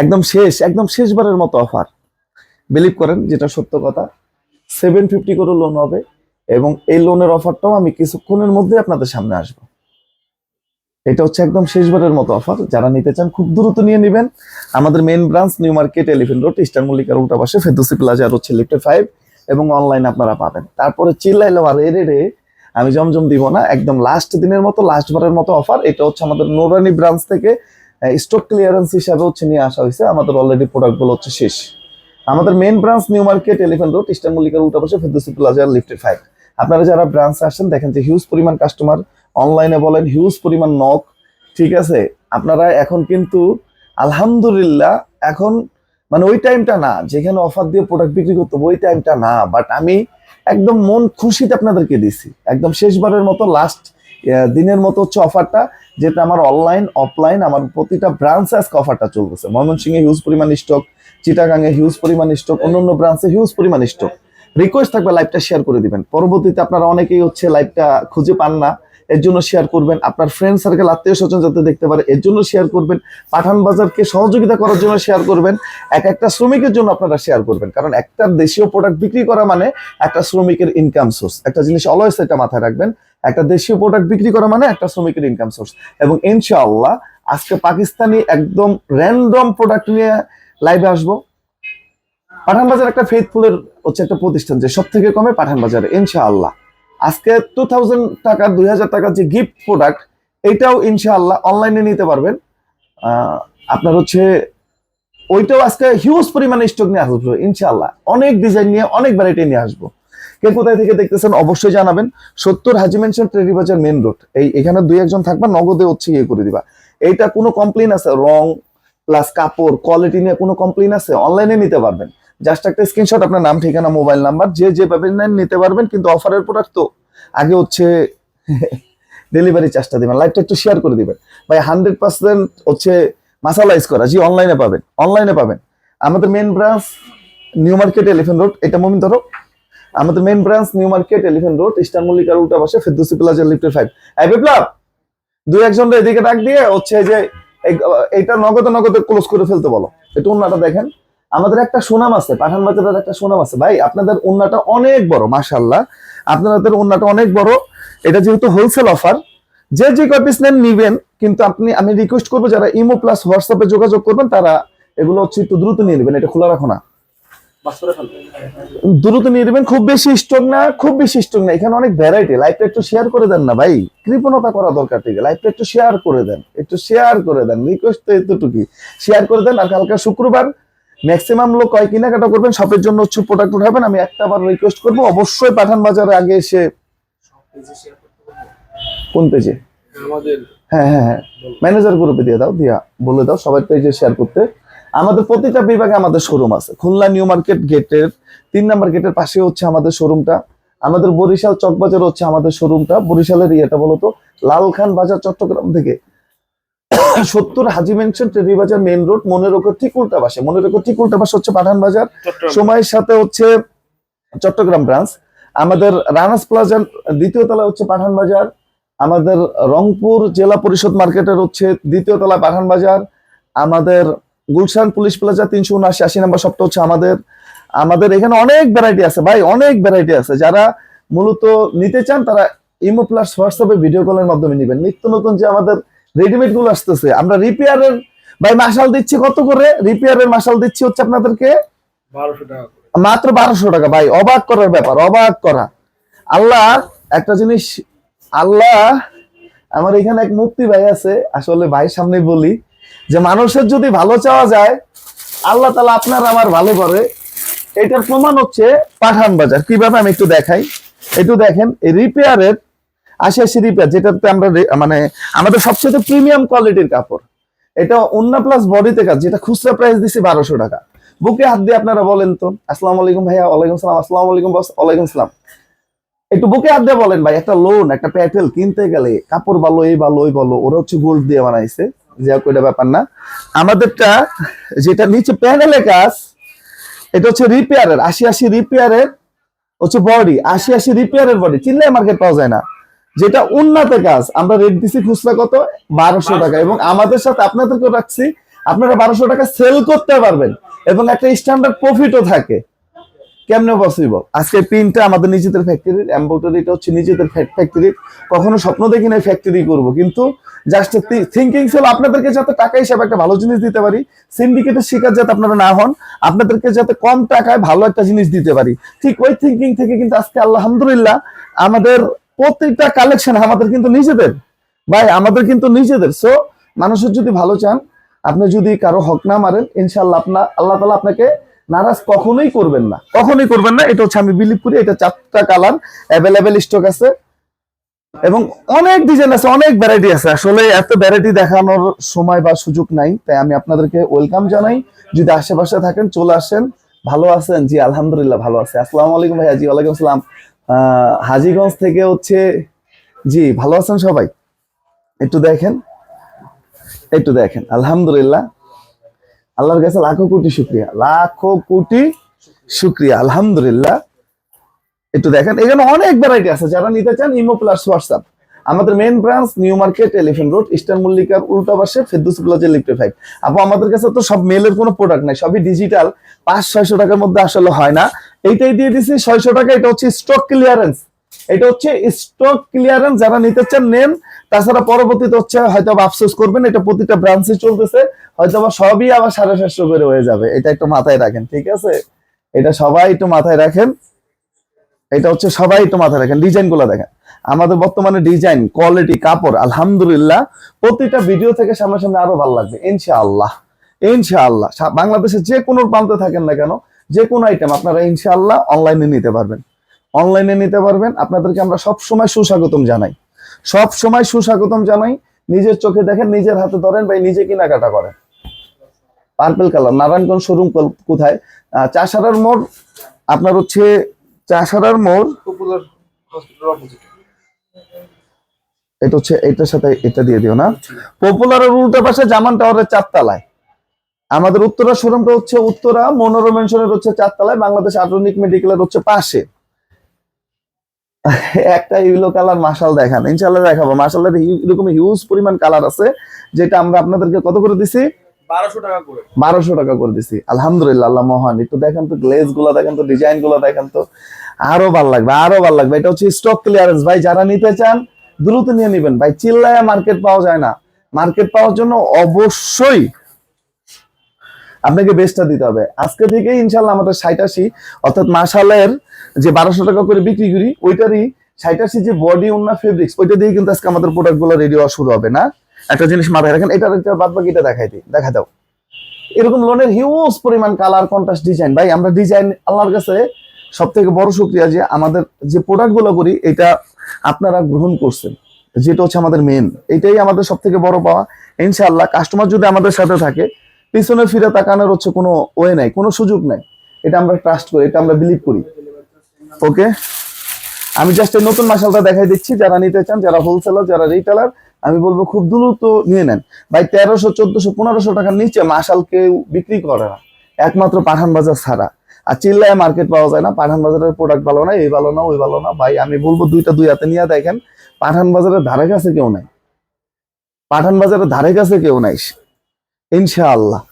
একদম। শেষ, একদম শেষবারের মতো অফার বিলিভ করেন, যেটা সত্য কথা সেভেন ফিফটি করে লোন হবে এবং এই লোনের অফারটাও আমি কিছুক্ষণের মধ্যে আপনাদের সামনে আসব। এটা হচ্ছে একদম শেষবারের মতো অফার যারা নিতে চান, খুব দ্রুত নিয়ে নেবেন। আমাদের main branch New Market Elephant Road Eastern মল্লিকার উল্টা পাশে ফেদুসি প্লাজা আর হচ্ছে লিফটে ফাইভ এবং অনলাইন আপনারা পাবেন। তারপরে চিল্লাইলো আর এরে রে, আমি জমজম দিব না। একদম লাস্ট দিনের মতো লাস্ট বারের মতো অফার এটা হচ্ছে আমাদের নোরানি ব্রাঞ্চ থেকে স্টক ক্লিয়ারেন্স হিসাবে হচ্ছে নিয়ে আসা হয়েছে। আমাদের অলরেডি প্রোডাক্টগুলো হচ্ছে শেষ। আমাদের main branch new market elephant road eastern মল্লিকার উল্টা পাশে ফেদুসি প্লাজা আর লিফটে ফাইভ আপনারা যারা ব্রাঞ্চে আসেন, দেখেন যে হিউজ পরিমাণ কাস্টমার অনলাইনে বলেন হিউজ পরিমাণ নক ঠিক আছে? আপনারা এখন কিন্তু, আলহামদুলিল্লাহ, এখন মানে ওই টাইমটা না, যেখানে অফার দিয়ে প্রোডাক্ট বিক্রি করতে ওই টাইমটা না। বাট আমি একদম মন খুশিতে আপনাদেরকে দিছি একদম শেষবারের মতো লাস্ট দিনের মতো হচ্ছে অফারটা যেটা আমার অনলাইন অফলাইন আমার প্রতিটা ব্রাঞ্চে আজকে অফারটা চলতেছে। ময়মনসিংহে হিউজ পরিমাণ স্টক চিটাগাঙে হিউজ পরিমাণ স্টক অন্যান্য ব্রাঞ্চে হিউজ পরিমাণ স্টক রিকোয়েস্ট থাকবে লাইভটা শেয়ার করে দিবেন। পরবর্তীতে আপনারা অনেকেই হচ্ছে লাইভটা খুঁজে পান না, এর জন্য শেয়ার করবেন। আপনার ফ্রেন্ড সার্কেল আত্মীয় স্বজন যাতে দেখতে পারে, এর জন্য শেয়ার করবেন। পাঠান বাজারকে সহযোগিতা করার জন্য শেয়ার করবেন। এক একটা শ্রমিকের জন্য আপনারা শেয়ার করবেন। কারণ একটা দেশীয় প্রোডাক্ট বিক্রি করা মানে একটা শ্রমিকের ইনকাম সোর্স একটা জিনিস অলওয়েজ এটা মাথায় রাখবেন একটা দেশীয় প্রোডাক্ট বিক্রি করা মানে একটা শ্রমিকের ইনকাম সোর্স এবং ইনশাআল্লাহ আজকে পাকিস্তানি একদম র্যান্ডম প্রোডাক্ট নিয়ে লাইভে আসব। পাঠান বাজার একটা ফেথফুলের হচ্ছে একটা প্রতিষ্ঠান যে সব থেকে কমে পাঠান বাজারে ইনশাআল্লাহ। আজকে টু থাউজেন্ড টাকা, দুই হাজার টাকার যে গিফট প্রোডাক্ট এটাও ইনশাআল্লাহ অনলাইনে নিতে পারবেন। আপনার হচ্ছে ওইটাও আজকে হিউজ পরিমাণে স্টক নিয়ে আসব, ইনশাআল্লাহ। অনেক ডিজাইন নিয়ে অনেক ভ্যারাইটি নিয়ে আসব। কে কোথায় থেকে দেখতেছেন অবশ্যই জানাবেন। সত্তর হাজি মেনশন ট্রেডি বাজার মেন রোড। এই, এখানে দুই একজন থাকবা, নগদে হচ্ছে ইয়ে করে দিবা। এইটা কোনো কমপ্লেন আছে? রং প্লাস কাপড় কোয়ালিটি নিয়ে কোনো কমপ্লেন আছে? অনলাইনে নিতে পারবেন। জাস্ট একটা স্ক্রিনশট আপনার নাম, ঠিকানা মোবাইল নাম্বার যে যেভাবে নেন নিতে পারবেন, কিন্তু অফারের প্রোডাক্ট তো। আগে হচ্ছে ডেলিভারি চার্জটা দিবেন লাইভটা একটু শেয়ার করে দিবেন। ভাই হান্ড্রেড পার্সেন্ট হচ্ছে মাসালাইজ করা জি অনলাইনে পাবেন। অনলাইনে পাবেন। আমাদের main branch new market elephant road এটা মমিন ধরো। আমাদের main branch new market elephant road eastern মল্লিকার উল্টা পাশে ফেরদৌসি প্লাজা লিফটের ফাইভ এই বিপ্লব দুই একজন এদিকে ডাক দিয়ে হচ্ছে যে এইটা নগদে নগদে ক্লোজ করে ফেলতে বলো। এটা অন্যটা দেখেন। আমাদের একটা সুনাম আছে, পাঠান বাজারের একটা সুনাম আছে। ভাই, আপনাদের উন্নাটা অনেক বড় মাশাল্লাহ আপনাদের উন্নাটা অনেক বড়। এটা যেহেতু হোলসেল অফার যে যে কপিস নেন নিবেন, কিন্তু আপনি, আমি রিকোয়েস্ট করব যারা ইমো প্লাস হোয়াটসঅ্যাপে যোগাযোগ করবেন, তারা এগুলো হচ্ছে একটু দ্রুত নিয়ে নেবেন। এটা খোলা রাখো না। দ্রুত নিয়ে নেবেন খুব বেশি স্টক না খুব বেশি স্টক না। এখানে অনেক ভ্যারাইটি লাইভটা একটু শেয়ার করে দেন না ভাই। কৃপণতা করা দরকার ঠিক লাইভটা একটু শেয়ার করে দেন একটু শেয়ার করে দেন। রিকোয়েস্ট তো এতটুকুই। শেয়ার করে দেন আর কালকে শুক্রবার ম্যাক্সিমাম লোক কয় কেনাকাটা করবেন শপের জন্য হচ্ছে প্রোডাক্ট উঠাবেন আমি একটা বার রিকোয়েস্ট করব। অবশ্যই পাঠান বাজারে আগে এসে কোন পেজে হ্যাঁ হ্যাঁ হ্যাঁ। ম্যানেজার গ্রুপে দিয়ে দাও দিয়া বলে দাও সবার পেজে শেয়ার করতে। আমাদের প্রতিটা বিভাগে আমাদের শোরুম আছে। খুলনা নিউ মার্কেট গেটের তিন নাম্বার গেটের পাশে হচ্ছে আমাদের শোরুমটা আমাদের বরিশাল চকবাজার হচ্ছে আমাদের শোরুমটা বরিশালের ইয়েটা বলতো লালখান বাজার চট্টগ্রাম থেকে। সত্তর হাজি মেনশন টেরি বাজার মেন রোড মনের ওপর ঠিক উল্টা পাশে। মনের ওপর ঠিক উল্টা পাশে হচ্ছে পাঠান বাজার। সময়ের সাথে হচ্ছে চট্টগ্রাম ব্রাঞ্চ আমাদের রানাস প্লাজার দ্বিতীয় তলা হচ্ছে পাঠান বাজার। আমাদের রংপুর জেলা পরিষদ মার্কেটের হচ্ছে দ্বিতীয় তলা পাঠান বাজার। আমাদের গুলশান পুলিশ প্লাজা তিনশো উনআশি আশি নম্বর সপ্তাহ হচ্ছে আমাদের আমাদের এখানে অনেক ভ্যারাইটি আছে ভাই অনেক ভ্যারাইটি আছে। যারা মূলত নিতে চান তারা ইমো প্লাস হোয়াটসঅ্যাপে ভিডিও কলের মাধ্যমে নিবেন। নিত্য নতুন যে আমাদের রেডিমেডগুলো আসতেছে আমরা রিপেয়ারের ভাই মাসাল দিচ্ছি কত করে? রিপেয়ারের মাসাল দিচ্ছি হচ্ছে আপনাদেরকে বারোশো টাকা মাত্র বারোশো টাকা ভাই অবাক করার ব্যাপার অবাক করা। আল্লাহ একটা জিনিস আল্লাহ আমার এখানে এক মুক্তি ভাই আছে আসলে ভাই সামনে বলি যে মানুষের যদি ভালো চাওয়া যায়, আল্লাহ তালা আপনার আমার ভালো করে। এটার প্রমাণ হচ্ছে পাঠান বাজার। কীভাবে আমি একটু দেখাই? একটু দেখেন রিপেয়ারের আশি রিপেয়ার যেটাতে আমরা মানে আমাদের সবচেয়ে প্রিমিয়াম কোয়ালিটির কাপড়। এটা অন্য প্লাস বডিতে কাজ যেটা খুচরা প্রাইস দিছি বারোশো টাকা। বুকে হাত দিয়ে আপনারা বলেন তো, আসসালামু আলাইকুম ভাইয়া, ওয়ালাইকুম সালাম, আসসালামু আলাইকুম বস, ওয়ালাইকুম সালাম। একটু বুকে হাত দিয়ে বলেন ভাই, একটা লোন একটা প্যাটেল কিনতে গেলে, কাপড় ভালো, এই ভালো, ওই ভালো, ওরা হচ্ছে গোল্ড দিয়ে বানাইছে। ব্যাপার না। আমাদেরটা যেটা নিচে প্যানেলে কাজ এটা হচ্ছে রিপেয়ারের আশি আশি রিপেয়ারের হচ্ছে বডি আশি আশি রিপেয়ারের বডি চিল্লাই মার্কেট পাওয়া যায় না। যেটা উন্নত কাজ আমরা রেট দিছি খুচরা কত? বারোশো টাকা। এবং আমাদের সাথে আপনাদেরকে রাখছি, আপনারা বারোশো টাকা সেল করতে পারবেন। এবং একটা স্ট্যান্ডার্ড প্রফিটও থাকে। কেমনে পসিবল আজকে পিনটা আমাদের নিজেদের ফ্যাক্টরির এম্ব্রয়ডারিটা হচ্ছে নিজেদের ফ্যাক্টরির কখনো স্বপ্ন দেখি না ফ্যাক্টরি করব, কিন্তু জাস্ট থিঙ্কিং ছিল আপনাদেরকে যাতে টাকা হিসাবে একটা ভালো জিনিস দিতে পারি সিন্ডিকেটের শিকার যাতে আপনারা না হন, আপনাদেরকে যাতে কম টাকায় ভালো একটা জিনিস দিতে পারি। ঠিক ওই থিঙ্কিং থেকে কিন্তু আজকে আলহামদুলিল্লাহ আমাদের প্রত্যেকটা কালেকশন আমাদের কিন্তু নিজেদের। ভাই, আমাদের কিন্তু নিজেদের। সো মানুষের যদি ভালো চান, আপনি যদি কারও হক না মারেন ইনশাল্লাহ আপনার আল্লাহ তালা আপনাকে নারাজ কখনোই করবেন না। কখনোই করবেন না, এটা হচ্ছে আমি বিলিভ করি, এটা চারটা কালার অ্যাভেলেবেল স্টক আছে। এবং অনেক ডিজাইন আছে, অনেক ভ্যারাইটি আছে। আসলে এত ভ্যারাইটি দেখানোর সময় বা সুযোগ নাই, তাই আমি আপনাদেরকে ওয়েলকাম জানাই। যদি আশেপাশে থাকেন, চলে আসেন। ভালো আছেন? জি, আলহামদুলিল্লাহ, ভালো আছে। আসসালামু আলাইকুম ভাইয়া। জি, ওয়ালাইকুম আসসালাম। হাজীগঞ্জ থেকে হচ্ছে, জি, ভালো আছেন সবাই? একটু দেখেন একটু দেখেন। আলহামদুলিল্লাহ। আল্লাহর কাছে লাখো কোটি শুক্রিয়া, লাখো কোটি শুক্রিয়া, আলহামদুলিল্লাহ। একটু দেখেন, এখানে অনেক ভ্যারাইটি আছে, যারা নিতে চান ইমো প্লাস হোয়াটসঅ্যাপ আমাদের main branch new market elephant road eastern মল্লিকার উল্টা পাশে ফেরদুস প্লাজা লিফটে ফাইভ আপু, আমাদের কাছে তো সব মেলের কোনো প্রোডাক্ট নাই, সবই ডিজিটাল পাঁচ, ছয়শো টাকার মধ্যে আসলে হয় না। এইটাই দিয়ে দিছি ছয়শো টাকা, এটা হচ্ছে স্টক ক্লিয়ারেন্স এটা হচ্ছে স্টক ক্লিয়ারেন্স যারা নিতে চান, নেন। তাছাড়া পরবর্তীতে হচ্ছে হয়তো আফসোস করবেন, এটা প্রতিটা ব্রাঞ্চে চলতেছে। হয়তো বা সবই আবার সাড়ে সাতশো করে হয়ে যাবে। এটা একটু মাথায় রাখেন, ঠিক আছে? এটা সবাই একটু মাথায় রাখেন। এটা হচ্ছে সবাই একটু মাথায় রাখেন। ডিজাইনগুলো দেখেন। আমাদের বর্তমানে ডিজাইন, কোয়ালিটি, কাপড়, আলহামদুলিল্লাহ, প্রতিটা ভিডিও থেকে সামনাসামনি আরও ভালো লাগবে, ইনশাআল্লাহ। ইনশাআল্লাহ। বাংলাদেশে যে কোনো প্রান্তে থাকেন না কেন, যে কোনো আইটেম আপনারা ইনশাআল্লাহ অনলাইনে নিতে পারবেন। অনলাইনে নিতে পারবেন। আপনাদেরকে আমরা সব সময় সুস্বাগতম জানাই। সব সময় সুস্বাগতম জানাই। নিজের চোখে দেখেন, নিজের হাতে ধরেন, ভাই, নিজে কেনাকাটা করেন। পার্পেল কালার নারায়ণগঞ্জ শোরুম কোথায়? চাষারার মোড় আপনার হচ্ছে চাষারার মোড়। পপুলার এটা হচ্ছে এটার সাথে এটা দিয়ে দিও না। পপুলারের উল্টা পাশে জামান টাওয়ারের চারতলায়। আমাদের উত্তরা শোরুমটা হচ্ছে উত্তরা মনোরম মেনশনের হচ্ছে চারতলায় বাংলাদেশ আধুনিক মেডিকেলের হচ্ছে পাশে। একটা ইউলো কালার মাশাল দেখান ইনশাল্লাহ দেখাবো। মাশাল্লাহ এরকম হিউজ পরিমাণ কালার আছে যেটা আমরা আপনাদেরকে কত করে দিছি? বারোশো টাকা করে। দিছি। আলহামদুলিল্লাহ, আল্লাহ মহান। একটু দেখেন তো গ্লেজগুলা, দেখেন তো ডিজাইনগুলা, দেখেন তো। আরও ভালো লাগবে, আরও ভালো লাগবে। এটা হচ্ছে স্টক ক্লিয়ারেন্স ভাই, যারা নিতে চান, দ্রুত নিয়ে নিবেন। ভাই চিল্লায় মার্কেট পাওয়া যায় না। মার্কেট পাওয়ার জন্য অবশ্যই আপনাকে বেস্টটা দিতে হবে। আজকে থেকে ইনশাল্লাহ আমাদের ষাটাশি অর্থাৎ মাসালের যে বারোশো টাকা করে বিক্রি করি, ওইটারই ষাটাশি যে বডি উন্না ফেব্রিক্স ওইটা দিয়ে কিন্তু আজকে আমাদের প্রোডাক্টগুলো রেডি হওয়া শুরু হবে, না? একটা জিনিস মাথায় রাখেন এটা বাদ বাকিটা দেখাই দিই, দেখা দাও এরকম লোনের হিউজ পরিমাণ কালার কন্ট্রাস্ট ডিজাইন ভাই, আমরা ডিজাইন আল্লাহর কাছে সব থেকে বড় শুক্রিয়া যে আমাদের যে প্রোডাক্টগুলো করি, এটা আপনারা গ্রহণ করছেন। যেটা হচ্ছে আমাদের মেন এটাই আমাদের সব থেকে বড় পাওয়া। ইনশাআল্লাহ কাস্টমার যদি আমাদের সাথে থাকে, পিছনে ফিরে তাকানোর হচ্ছে কোনো ওয়ে নাই, কোনো সুযোগ নাই। এটা আমরা ট্রাস্ট করি, এটা আমরা বিলিভ করি। ওকে আমি জাস্ট এই নতুন মাসালটা দেখাই দিচ্ছি যারা নিতে চান যারা হোলসেলার যারা রিটেলার আমি বলব খুব দ্রুত নিয়ে নেন। ভাই তেরোশো চোদ্দশো পনেরোশো টাকার নিচে মাসাল কেউ বিক্রি করে না। একমাত্র পাঠান বাজার ছাড়া। আর চিল্লায় মার্কেট পাওয়া যায় না পাঠান বাজারের প্রোডাক্ট ভালো না এই ভালো না ওই ভালো না। ভাই আমি বলব দুইটা দুই হাতে নিয়ে দেখেন পাঠান বাজারের ধারে কাছে কেউ নাই। পাঠান বাজারের ধারে কাছে কেউ নাই। ইনশাআল্লাহ।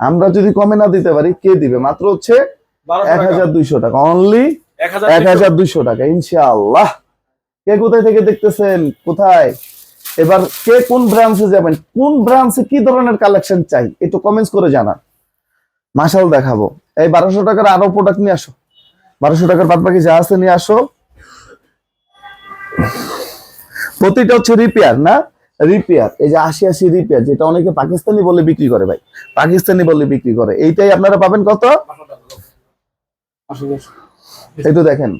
আমরা যদি কমে না দিতে পারি কে দিবে? মাত্র হচ্ছে এক হাজার দুইশো টাকা। অনলি এক হাজার দুইশো। টাকা ইনশাআল্লাহ। কে কোথায় থেকে দেখতেছেন? কোথায়? এবার কে কোন ব্রাঞ্চে যাবেন? কোন ব্রাঞ্চে কি ধরনের কালেকশন চাই? একটু কমেন্টস করে জানান। মাসাল দেখাবো। এই বারোশো টাকার আরও প্রোডাক্ট নিয়ে আসো। বারোশো টাকার বাদ বাকি যা আছে নিয়ে আসো। প্রতিটা হচ্ছে রিপেয়ার না? রিপেয়ার এই যে আশি আশি রিপেয়ার যেটা অনেকে পাকিস্তানি বলে বিক্রি করে ভাই। পাকিস্তানি বলে বিক্রি করে। এইটাই আপনারা পাবেন কত? একটু দেখেন,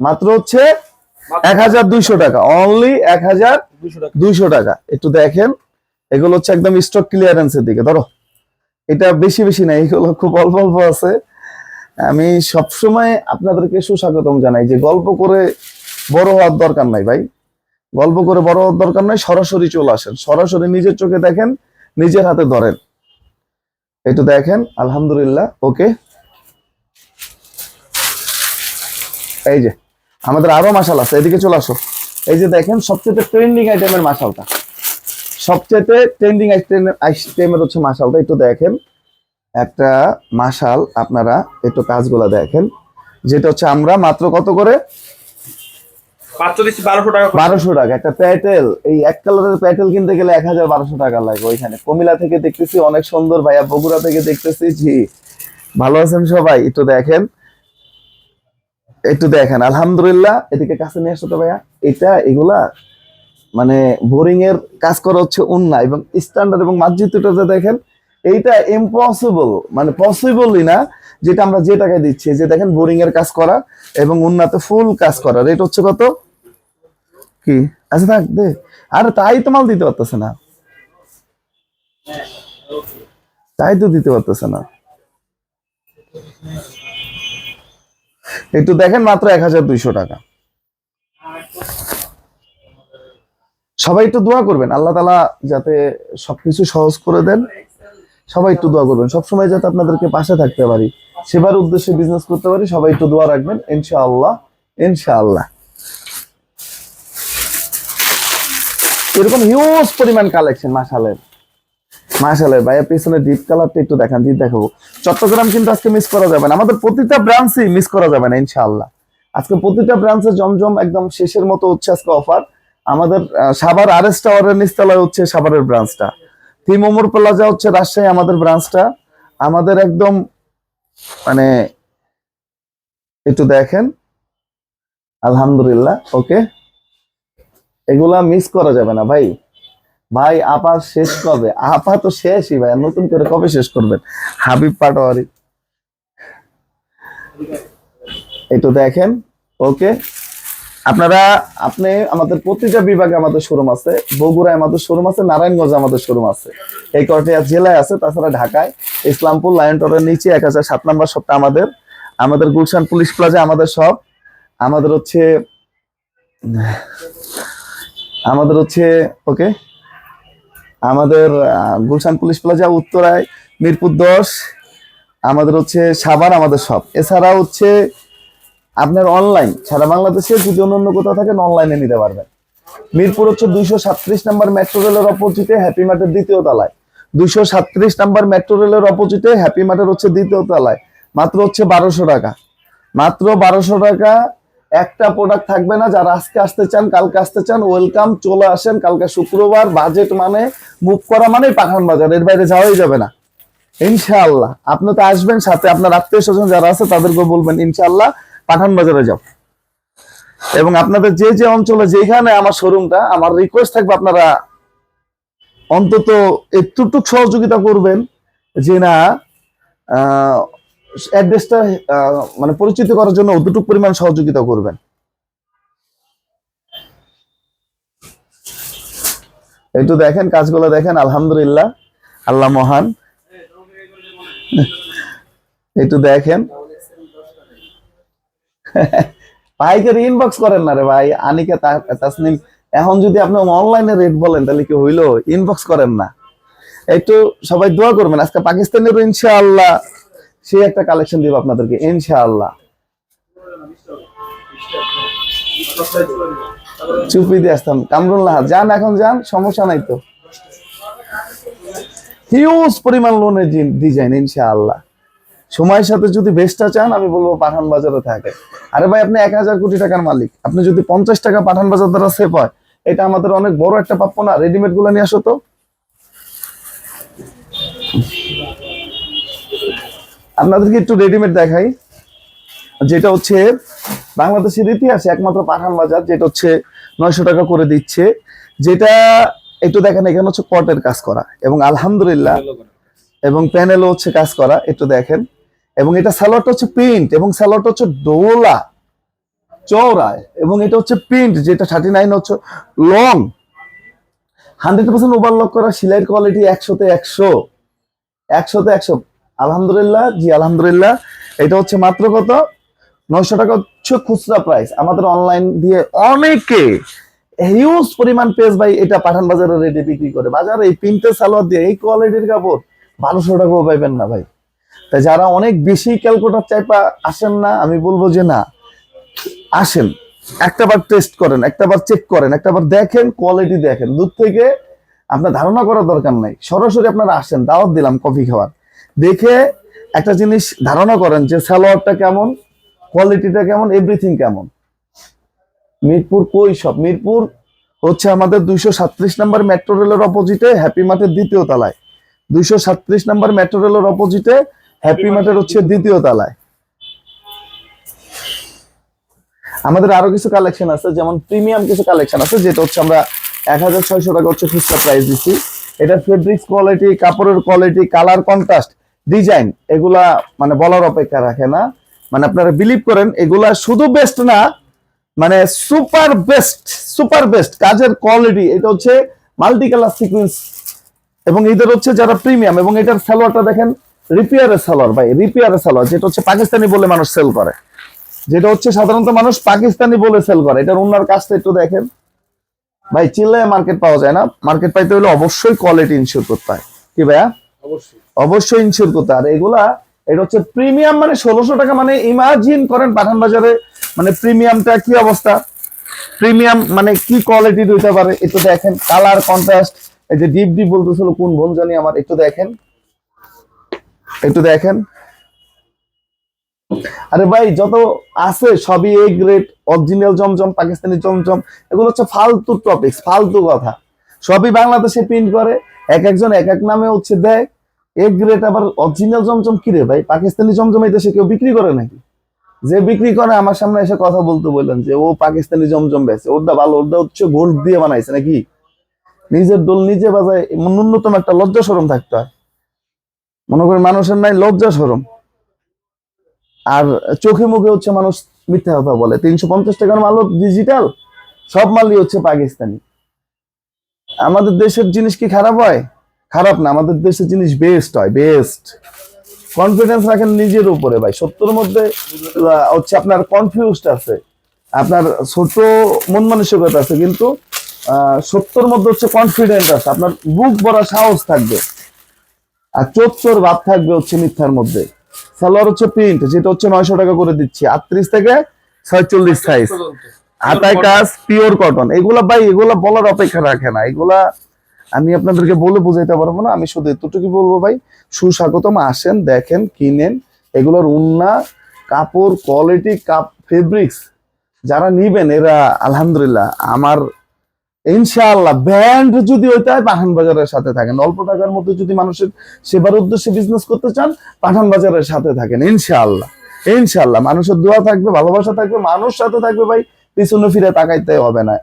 মাত্র হচ্ছে এক হাজার দুইশো টাকা অনলি এক হাজার দুইশো টাকা। একটু দেখেন, এগুলো হচ্ছে একদম স্টক ক্লিয়ারেন্সের দিকে, ধরো। এটা বেশি বেশি নাই এগুলো খুব অল্প অল্প আছে। আমি সবসময় আপনাদেরকে সুস্বাগতম জানাই যে গল্প করে বড় হওয়ার দরকার নাই ভাই। গল্প করে বড় হওয়ার দরকার নাই, সরাসরি চলে আসেন। সরাসরি নিজের চোখে দেখেন, নিজের হাতে ধরেন। একটু দেখেন, আলহামদুলিল্লাহ ওকে এই যে আমাদের আরও মাসাল আছে এদিকে চলে আসো। এই যে দেখেন সবচেয়ে ট্রেন্ডিং আইটেমের মাসালটা সবচেয়ে ট্রেন্ডিং আইটেমের হচ্ছে মাসালটা একটু দেখেন। একটা মাসাল আপনারা একটু কাজগুলো দেখেন। যেটা হচ্ছে আমরা মাত্র কত করে? বারোশো টাকা একটা প্যাটেল এই এক কালারের প্যাটেল কিনতে গেলে এক হাজার বারোশো টাকা লাগে ওইখানে। কমিলা থেকে দেখতেছি অনেক সুন্দর ভাইয়া বগুড়া থেকে দেখতেছি। জি ভালো আছেন সবাই? একটু দেখেন। একটু দেখেন, আলহামদুলিল্লাহ, এদিকে কাছে নিয়ে আসো তো ভাইয়া। এটা, এগুলা মানে বোরিং এর কাজ করা হচ্ছে উন্না এবং স্ট্যান্ডার্ড এবং মার্জিতটা যে দেখেন, এইটা ইম্পসিবল মানে পসিবলই না, যেটা আমরা যে টাকায় দিচ্ছি। যে দেখেন বোরিং এর কাজ করা এবং উন্নাতে ফুল কাজ করা। রেট হচ্ছে কত? কি? আচ্ছা থাক, দে। আরে, তাই তো মাল দিতে পারতেছে না। তাই তো দিতে পারতেছে না। একটু দেখেন মাত্র এক হাজার দুইশো টাকা। সবাই একটু দোয়া করবেন, আল্লাহ তালা যাতে সবকিছু সহজ করে দেন। সবাই একটু দোয়া করবেন, সবসময় যাতে আপনাদেরকে পাশে থাকতে পারি, সেবার উদ্দেশ্যে বিজনেস করতে পারি, সবাই একটু দোয়া রাখবেন, ইনশাআল্লাহ ইনশাআল্লাহ। এরকম হিউজ পরিমাণ কালেকশন মাসালের মাসালের ভাইয়া পিছনে ডিপ কালারটা একটু দেখান ডিপ দেখাবো। চট্টগ্রাম কিন্তু আজকে মিস করা যাবে না। আমাদের প্রতিটা ব্রাঞ্চই মিস করা যাবে না, ইনশাআল্লাহ। আজকে প্রতিটা ব্রাঞ্চে জমজম একদম শেষের মতো হচ্ছে আজকে অফার আমাদের সাভার আর এস টাওয়ারের নিচতলায় হচ্ছে সাভারের ব্রাঞ্চটা থিমোমোর প্লাজা হচ্ছে রাজশাহী আমাদের ব্রাঞ্চটা আমাদের একদম মানে একটু দেখেন। আলহামদুলিল্লাহ ওকে এগুলা মিস করা যাবে না, ভাই। ভাই, আপা শেষ কবে? আপা তো শেষই ভাই নতুন করে কবে শেষ করবেন? হাবিব পাটোয়ারি। একটু দেখেন, ওকে। আপনারা, আপনি আমাদের প্রতিটা বিভাগে আমাদের শোরুম আছে। বগুড়ায় আমাদের শোরুম আছে, নারায়ণগঞ্জে আমাদের শোরুম আছে। এই কয়টা জেলায় আছে? তাছাড়া ঢাকায়, ইসলামপুর লায়ন টরের নিচে, এক হাজার সাত নম্বর শপটা আমাদের। আমাদের গুলশান পুলিশ প্লাজা আমাদের সব। আমাদের হচ্ছে আমাদের হচ্ছে, ওকে। আমাদের গুলশান পুলিশ প্লাজা, উত্তরায়, মিরপুর দশ, আমাদের হচ্ছে সাবার আমাদের সব। এছাড়া হচ্ছে আপনার অনলাইন সারা বাংলাদেশে যদি অন্য অন্য কোথাও থাকেন অনলাইনে নিতে পারবেন। মিরপুর হচ্ছে দুইশো সাতত্রিশ নাম্বার মেট্রো রেলের অপোজিটে হ্যাপি মার্টের দ্বিতীয় তলায়। দুইশো সাতত্রিশ নাম্বার মেট্রো রেলের অপোজিটে হ্যাপি মার্টের হচ্ছে দ্বিতীয় তলায়। মাত্র হচ্ছে বারোশো টাকা। মাত্র বারোশো টাকা একটা প্রোডাক্ট থাকবে না, যারা আজকে আসতে চান, কালকে আসতে চান ওয়েলকাম চলে আসেন, কালকে শুক্রবার বাজেট মানে মুভ করা মানে পাঠান বাজার, এর বাইরে যাওয়াই যাবে না। ইনশাআল্লাহ, আপনি তো আসবেন, সাথে আপনার আত্মীয় স্বজন যারা আছে তাদেরকে বলবেন, ইনশাআল্লাহ, পাঠান বাজারে যাও। এবং আপনাদের যে যে অঞ্চলে, যেখানে আমার শোরুমটা আমার রিকোয়েস্ট থাকবে আপনারা অন্তত একটুটুক সহযোগিতা করবেন, যে না অ্যাড্রেসটা মানে পরিচিত করার জন্য অতটুকু পরিমাণ সহযোগিতা করবেন। একটু দেখেন, কাজগুলো দেখেন, আলহামদুলিল্লাহ, আল্লাহ মহান। একটু দেখেন। ভাইকে ইনবক্স করেন না রে ভাই, আনিকা তাসনিম, এখন যদি আপনি অনলাইনে রেট বলেন, তাহলে কি হইল? ইনবক্স করেন না। একটু সবাই দোয়া করবেন, আজকে পাকিস্তানের ইনশাআল্লাহ সে একটা কালেকশন দিব আপনাদেরকে, ইনশাআল্লাহ। চুপি দিয়ে আসতাম। কামরুল্লাহ যান এখন যান, সমস্যা নাই তো। হিউজ পরিমাণ লোনের ডিজাইন ইনশাআল্লাহ। সময়ের সাথে যদি বেস্টটা চান, আমি বলব পাঠান বাজারে থাকে। আরে ভাই, আপনি এক হাজার কোটি টাকার মালিক। আপনি যদি পঞ্চাশ টাকা পাঠান বাজার দ্বারা সেভ হয়, এটা আমাদের অনেক বড় একটা প্রাপ্য না রেডিমেডগুলো নিয়ে আসো তো। আপনাদেরকে একটু রেডিমেড দেখাই। যেটা হচ্ছে বাংলাদেশের ইতিহাসে একমাত্র পাঠান বাজার যেটা হচ্ছে নয়শো টাকা করে দিচ্ছে। যেটা একটু দেখেন এখানে হচ্ছে কটের কাজ করা এবং আলহামদুলিল্লাহ এবং প্যানেলও হচ্ছে কাজ করা একটু দেখেন। এবং এটা স্যালোয়ারটা হচ্ছে প্রিন্ট এবং স্যালোয়ারটা হচ্ছে ডোলা চৌড়ায় এবং এটা হচ্ছে প্রিন্ট যেটা থার্টি নাইন হচ্ছে লং হান্ড্রেড পার্সেন্ট ওভারলক করা সিলাইয়ের কোয়ালিটি একশোতে একশো একশোতে একশো। আলহামদুলিল্লাহ, জি, আলহামদুলিল্লাহ। এটা হচ্ছে মাত্র কত? নয়শো টাকা হচ্ছে খুচরা প্রাইস আমাদের অনলাইন দিয়ে অনেকে হিউজ পরিমাণ পেজ ভাই এটা পাঠান বাজারে রেডি বিক্রি করে। বাজারে এই প্রিন্টের সালোয়ার দিয়ে এই কোয়ালিটির কাপড় বারোশো টাকাও পাইবেন না ভাই। তাই যারা অনেক বেশি ক্যালকুলেটার চাইপা আসেন না, আমি বলব যে না, আসেন। একটাবার টেস্ট করেন একটাবার চেক করেন, একটা বার দেখেন কোয়ালিটি দেখেন। দূর থেকে আপনার ধারণা করার দরকার নাই। সরাসরি আপনারা আসেন, দাওয়াত দিলাম কফি খাওয়ার। দেখে একটা জিনিস ধারণা করেন যে সালোয়ারটা কেমন কোয়ালিটিটা কেমন এভরিথিং কেমন। মিরপুর কই সব? মিরপুর হচ্ছে আমাদের দুইশো সাত্রিশ নম্বর মেট্রো রেলের অপোজিটে হ্যাপি মার্টের দ্বিতীয় তলায়। দুইশো সাত্রিশ নম্বর মেট্রো রেলের অপোজিটে হ্যাপি মার্টের হচ্ছে দ্বিতীয় তলায়। আমাদের আরও কিছু কালেকশন আছে, যেমন প্রিমিয়াম কিছু কালেকশন আছে, যেটা হচ্ছে আমরা এক হাজার ছয়শো টাকা হচ্ছে খুচরা প্রাইস দিচ্ছি। এটা ফেব্রিক্স কোয়ালিটি কাপড়ের কোয়ালিটি কালার কন্ট্রাস্ট ডিজাইন এগুলা মানে বলার অপেক্ষা রাখে না। মানে আপনারা বিলিভ করেন, এগুলা শুধু বেস্ট না মানে সুপার বেস্ট সুপার বেস্ট কাজের কোয়ালিটি এটা হচ্ছে মাল্টি কালার সিকুয়েন্স এবং এদের হচ্ছে যারা প্রিমিয়াম এবং এটার সালোয়ারটা দেখেন রিপেয়ারের সালোয়ার, ভাই রিপেয়ারের সালোয়ার, যেটা হচ্ছে পাকিস্তানি বলে মানুষ সেল করে। যেটা হচ্ছে সাধারণত মানুষ পাকিস্তানি বলে সেল করে। এটার অন্যার কাজটা একটু দেখেন। ভাই, চিল্লায় মার্কেট পাওয়া যায় না। মার্কেট পাইতে হলে অবশ্যই কোয়ালিটি ইনশিওর করতে হয়। কি ভাইয়া? অবশ্যই। ইনশিওর করতে আর এগুলা, এটা হচ্ছে প্রিমিয়াম মানে ষোলোশো টাকা মানে ইমাজিন করেন পাঠান বাজারে মানে প্রিমিয়ামটা কি অবস্থা? প্রিমিয়াম মানে কি কোয়ালিটি হইতে পারে? একটু দেখেন। কালার কন্ট্রাস্ট এই যে ডিপ ডিপ বলতেছিল কোন বোন জানি আমার, একটু দেখেন। একটু দেখেন। আরে ভাই, যত আছে সবই এ গ্রেড অরিজিনাল জমজম, পাকিস্তানি জমজম, এগুলো হচ্ছে ফালতু টপিকস ফালতু কথা। সবই বাংলাদেশে প্রিন্ট করে, এক একজন এক এক নামে হচ্ছে দেয়। এ গ্রেড আবার অরিজিনাল জমজম কি রে ভাই? পাকিস্তানি জমজম এই দেশে কেউ বিক্রি করে নাকি? যে বিক্রি করে, আমার সামনে এসে কথা বলতে বললেন যে, ও পাকিস্তানি জমজম বেছে ওটা ভালো ওটা হচ্ছে গোল্ড দিয়ে বানাইছে নাকি? নিজের দোল নিজে বাজায় ন্যূনতম একটা লজ্জা সরম থাকতে হয়। মনে করেন মানুষের নাই লজ্জা সরম আর চোখে মুখে হচ্ছে মানুষ মিথ্যা কথা বলে। তিনশো পঞ্চাশ টাকার মাল ডিজিটাল সব মালই হচ্ছে পাকিস্তানি। আমাদের দেশের জিনিস কি খারাপ হয়? খারাপ না, আমাদের দেশের জিনিস বেস্ট হয় বেস্ট কনফিডেন্স রাখেন নিজের উপরে ভাই, সত্যের মধ্যে হচ্ছে আপনার কনফিউজড আছে, আপনার ছোট মন মানসিকতা আছে, কিন্তু সত্যর মধ্যে হচ্ছে কনফিডেন্ট আছে, আপনার বুক ভরা সাহস থাকবে, আর চোত্তর ভাব থাকবে হচ্ছে মিথ্যার মধ্যে। সালোয়ার হচ্ছে প্রিন্ট যেটা হচ্ছে নয়শো টাকা করে দিচ্ছি, আটত্রিশ থেকে ছয়চল্লিশ সাইজ হাতায় কাজ পিওর কটন এগুলা ভাই, এগুলা বলার অপেক্ষা রাখে না, এগুলা আমি আপনাদেরকে বলে বুঝাইতে পারব না, আমি শুধু এতটুকু বলব ভাই, সুস্বাগতম, আসেন, দেখেন, কিনেন, এগুলোর উন্না, কাপড় কোয়ালিটি কাপ ফেব্রিক্স যারা নিবেন, এরা আলহামদুলিল্লাহ আমার, ইনশাআল্লাহ ব্র্যান্ড যদি হয় পাঠান বাজারের সাথে থাকেন। অল্প টাকার মধ্যে যদি মানুষের সেবার উদ্দেশ্যে বিজনেস করতে চান পাঠান বাজারের সাথে থাকেন, ইনশাআল্লাহ ইনশাআল্লাহ। মানুষের দোয়া থাকবে, ভালোবাসা থাকবে, মানুষ সাথে থাকবে ভাই, পিছনে ফিরে তাকাইতে হবে না।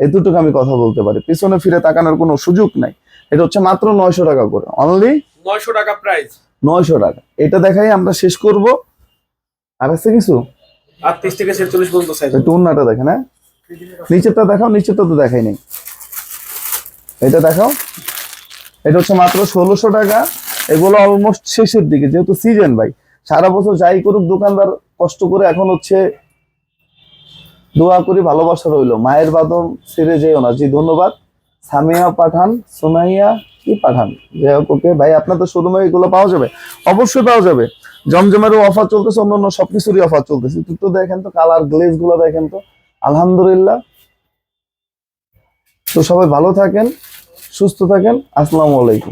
এতটুকু আমি কথা বলতে পারি। পিছনে ফিরে তাকানোর কোনো সুযোগ নাই। এটা হচ্ছে মাত্র নয়শো টাকা করে। অনলি নয়শো টাকা প্রাইস নয়শো টাকা। এটা দেখাই আমরা শেষ করব। আর আছে কিছু? আটত্রিশ থেকে ছেচল্লিশ পর্যন্ত সাইজ একটু অন্যটা দেখেন হ্যাঁ? নিচেরটা দেখাও নিচেরটা তো দেখাই নেই। এটা দেখাও। এটা হচ্ছে মাত্র ষোলোশো টাকা। এগুলো অলমোস্ট শেষের দিকে যেহেতু সিজন ভাই। সারা বছর যাই করুক দোকানদার কষ্ট করে এখন হচ্ছে দোয়া করি, ভালোবাসা রইল। মায়ের বাদন ছেড়ে যেও না। জি, ধন্যবাদ। সামিয়া পাঠান, সোনাইয়া কি পাঠান? যাই হোক, ওকে। ভাই আপনাদের শোরুমে এগুলো পাওয়া যাবে? অবশ্যই পাওয়া যাবে। জমজমেরও অফার চলতেছে অন্য অন্য সবকিছুরই অফার চলতেছে। তো দেখেন তো কালার গ্লেজগুলো দেখেন তো। আলহামদুলিল্লাহ। তো সবাই ভালো থাকেন, সুস্থ থাকেন। আসসালামু আলাইকুম।